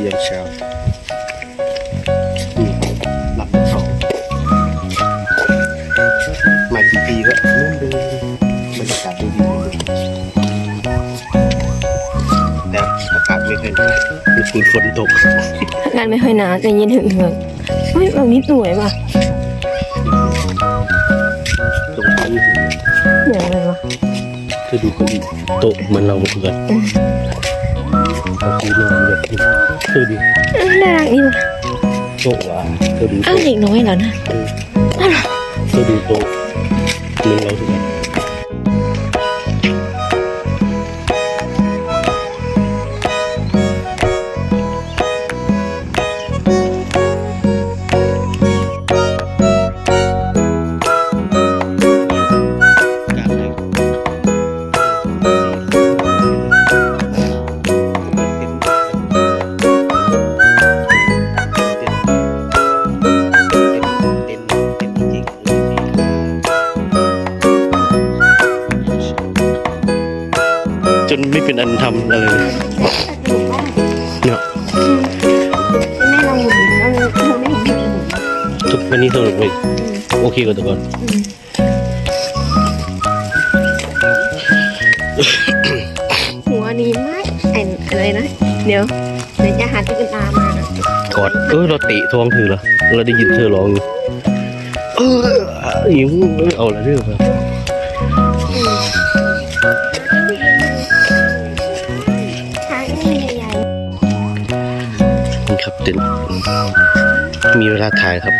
ียามเช้านี่หลับสองมากี่ปีก็เหมือนเดิมบรรยากาศดีๆเหมือนเดิมแต่อากาศไม่ค่อยดีมีฝนฝนตกอากาศไม่ค่อยหนาวแต่เย็นถึงเหือกเฮ้ยแบบนี้สวยว่ะตรงท้ายนี่ถึงเหมือนอะไรวะเธอดูเก้าอี้โต๊ะเหมือนเราเหมือนกัน อนอนแบบนี้เธอดูเอ้ยน่ารักนี่ว่ะโต๊ะว่ะเธอดูอ้าวโต๊ะเด็กน้อยเหรอนะเธอดูโต๊ะเหมือนเราทุกคน จนไม่เป็นอันทำอะไรเลยเนาะแม่ลองหมุนแล้วเราไม่เห็นหมุนทุกวันนี้สนุกเลยโอเคกว่าแต่ก่อนหัวนี้ไหมไอ้อะไรนะ เดี๋ยวเดี๋ยวจะหาตุ๊กตามานะกอดเออเราเตะท้องเธอเหรอเราได้ยินเธอร้องอยู่เออหิวเออเอาละเรื่องครับ ต็นมีเวลาถ่ายครับ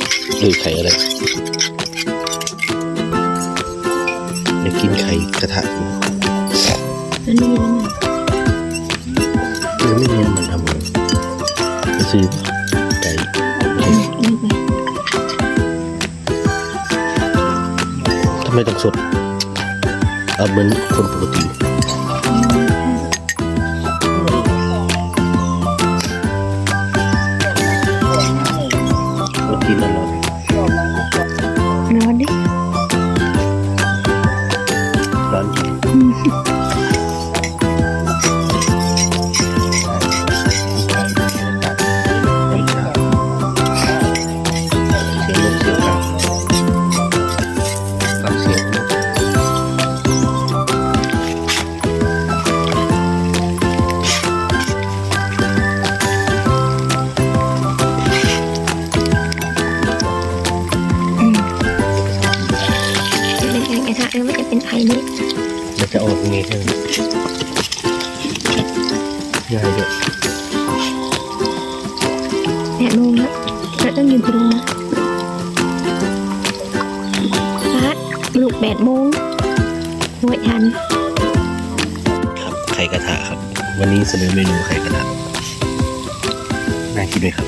นไข่ลวกหรือไข่อะไรเดี๋ยวกินไข่กระทะอยู่ๆอันนี้เออไม่เรียนมันทำเลยไปซื้อไก่ทำไมต้องสดเอาเหมือนคนปกติ เมันจะออกยังไงใช่ไหมง่ายด้วยแปดโมงแล้วแล้วต้องยืนกี่โมงนะพัดลูกแปดโมงโวยทัน ครับไข่กระทะครับ วันนี้เสนอเมนูไข่กระทะน่ากินไหมครับ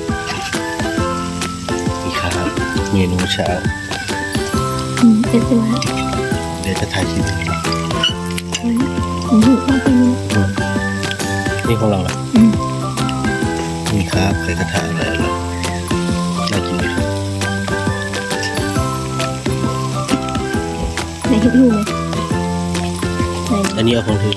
นี่ครับ เมนูเช้า อืมเป็นตัว เดี๋ยวจะถ่ายคลิปให้อืม อืมต้องเป็นนี่ของเราอะอืมนี่ครับไข่กระทะอะไรอะไรน่ากินไหมครับไหนคิดดูไหมไหนอันนี้เอาของเธอ